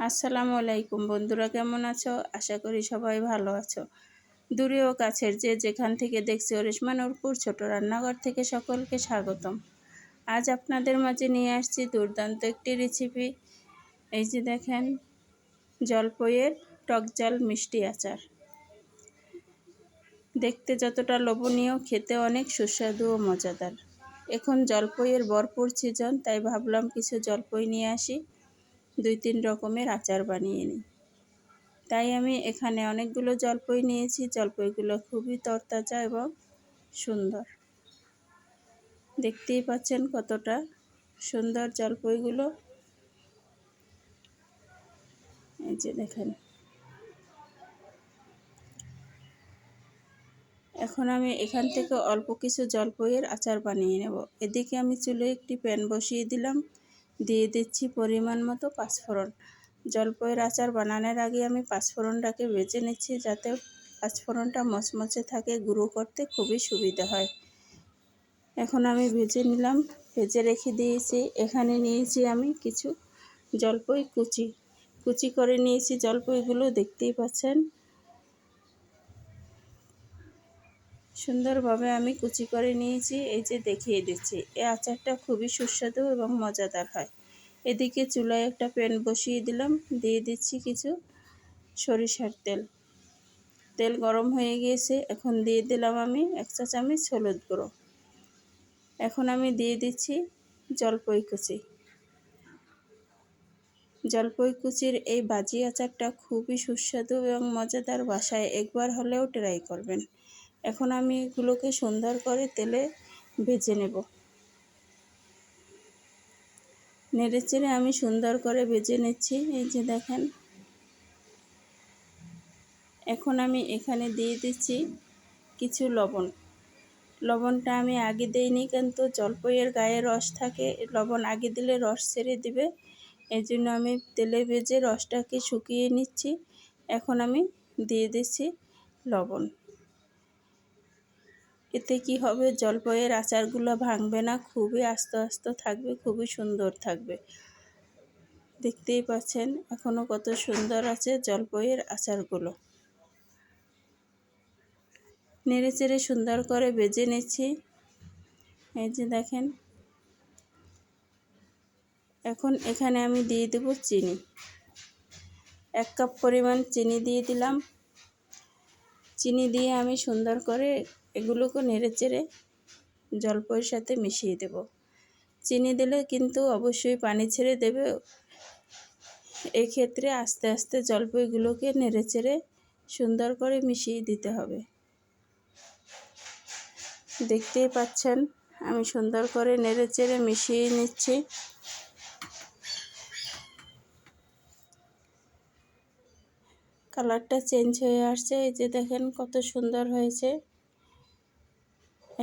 আসসালামু আলাইকুম বন্ধুরা, কেমন আছো? আশা করি সবাই ভালো আছো। দূরে ও কাছের যে যেখান থেকে দেখছি ওরেশমা নূরপুর ছোট রান্নাঘর থেকে সকলকে স্বাগতম। আজ আপনাদের মাঝে নিয়ে আসছি দুর্দান্ত একটি রেসিপি। এই যে দেখেন, জলপইয়ের টক জাল মিষ্টি আচার। দেখতে যতটা লোভনীয়, খেতে অনেক সুস্বাদু ও মজাদার। এখন জলপইয়ের ভরপুর সিজন তাই ভাবলাম কিছু জলপই নিয়ে আসি। দুই তিন রকমের আচার বানিয়ে নিই। তাই আমি এখানে অনেকগুলো জলপই নিয়েছি। জলপইগুলো খুবই তরতাজা এবং সুন্দর। দেখতেই পাচ্ছেন কতটা সুন্দর জলপইগুলো। এই যে দেখেন। এখন আমি এখান থেকে অল্প কিছু জলপইয়ের আচার বানিয়ে নেব। এদিকে আমি চুলে একটি প্যান বসিয়ে দিলাম। দিয়ে দিচ্ছি পরিমাণ মতো পাঁচফোড়ন। জলপইয়ের আচার বানানোর আগে আমি পাঁচফোড়নটাকে বেছে নিচ্ছি যাতে পাঁচফোড়নটা মচমচে থাকে, গুঁড়ো করতে খুবই সুবিধা হয়। এখন আমি ভেজে নিলাম, ভেজে রেখে দিয়েছি। এখানে নিয়েছি আমি কিছু জলপই কুচি। কুচি করে নিয়েছি জলপইগুলো, দেখতেই পাচ্ছেন। সুন্দরভাবে আমি কুচি করে নিয়েছি, এই যে দেখিয়ে দিচ্ছি। এই আচারটা খুবই সুস্বাদু এবং মজাদার হয়। এদিকে চুলায় একটা প্যান বসিয়ে দিলাম, দিয়ে দিচ্ছি কিছু সরিষার তেল। তেল গরম হয়ে গিয়েছে, এখন দিয়ে দিলাম আমি এক চা চামচ হলুদ গুঁড়ো। এখন আমি দিয়ে দিচ্ছি জলপই কুচি। জলপই কুচির এই বাজি আচারটা খুবই সুস্বাদু এবং মজাদার, বাসায় একবার হলেও ট্রাই করবেন। এখন আমি এগুলোকে সুন্দর করে তেলে ভেজে নেব। নেড়ে চেড়ে আমি সুন্দর করে ভেজে নিচ্ছি, এই যে দেখেন। এখন আমি এখানে দিয়ে দিচ্ছি কিছু লবণ। লবণটা আমি আগে দিইনি, কিন্তু জলপইয়ের গায়ে রস থাকে, লবণ আগে দিলে রস ছেড়ে দিবে। এই জন্য আমি তেলে ভেজে রসটাকে শুকিয়ে নিচ্ছি। এখন আমি দিয়ে দিচ্ছি লবণ। এতে কি হবে? জলপইয়ের আচারগুলো ভাঙবে না? খুবই আস্তে আস্তে থাকবে, খুবই সুন্দর থাকবে। দেখতেই পাচ্ছেন এখনও কত সুন্দর আছে জলপইয়ের আচারগুলো। নেড়ে চেড়ে সুন্দর করে বেজে নিচ্ছি। এই যে দেখেন। এখন এখানে আমি দিয়ে দেব চিনি। এক কাপ পরিমাণ চিনি দিয়ে দিলাম। চিনি দিয়ে আমি সুন্দর করে এগুলোকে নেড়ে চেড়ে জলপইয়ের সাথে মিশিয়ে দেব। চিনি দিলে কিন্তু অবশ্যই পানি ছেড়ে দেবে। এক্ষেত্রে আস্তে আস্তে জলপইগুলোকে নেড়ে চেড়ে সুন্দর করে মিশিয়ে দিতে হবে। দেখতেই পাচ্ছেন, আমি সুন্দর করে নেড়ে চেড়ে মিশিয়ে নিচ্ছি। কালারটা চেঞ্জ হয়ে আসছে, এই যে দেখেন কত সুন্দর হয়েছে।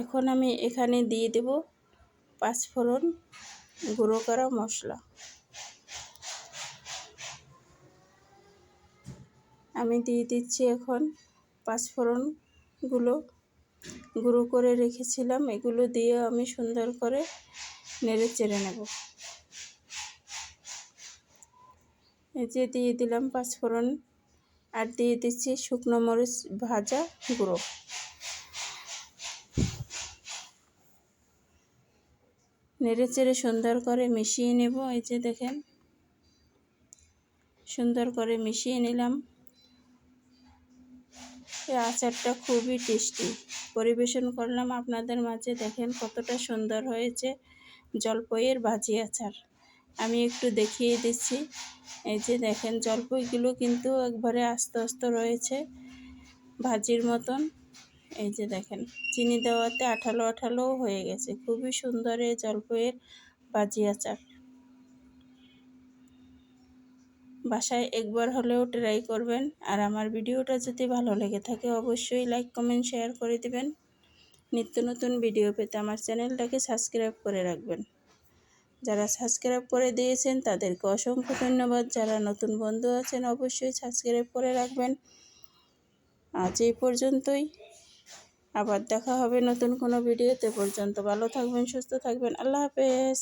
এখন আমি এখানে দিয়ে দেব পাঁচফোড়ন গুঁড়ো করা মশলা। আমি দিয়ে দিচ্ছি এখন পাঁচফোড়নগুলো গুঁড়ো। করে রেখেছিলাম, এগুলো দিয়ে আমি সুন্দর করে নেড়ে চেড়ে নেব। যে দিয়ে দিলাম পাঁচফোড়ন আর দিয়ে দিচ্ছি শুকনো মরিচ ভাজা গুঁড়ো। নেড়ে চেড়ে সুন্দর করে মিশিয়ে নেব, এই যে দেখেন। সুন্দর করে মিশিয়ে নিলাম। এই আচারটা খুবই টেস্টি। পরিবেশন করলাম আপনাদের মাঝে, দেখেন কতটা সুন্দর হয়েছে জলপইয়ের ভাজি আচার। আমি একটু দেখিয়ে দিচ্ছি। এই যে দেখেন, জলপইগুলো কিন্তু একবারে আস্তে আস্তে রয়েছে ভাজির মতন। এই যে দেখেন, চিনি দেওয়াতে আঠালো আঠালো হয়ে গেছে। খুবই সুন্দর এই জলপাইয়ের ভাজি আচার। বাসায় একবার হলেও ট্রাই করবেন। আর আমার ভিডিওটা যদি ভালো লেগে থাকে, অবশ্যই লাইক, কমেন্ট, শেয়ার করে দিবেন। নিত্য নতুন ভিডিও পেতে আমার চ্যানেলটাকে সাবস্ক্রাইব করে রাখবেন। যারা সাবস্ক্রাইব করে দিয়েছেন, তাদেরকে অসংখ্য ধন্যবাদ। যারা নতুন বন্ধু আছেন, অবশ্যই সাবস্ক্রাইব করে রাখবেন। আজ এই পর্যন্তই। আবার দেখা হবে নতুন কোনো ভিডিওতে। পর্যন্ত ভালো থাকবেন সুস্থ থাকবেন। আল্লাহ হাফেজ।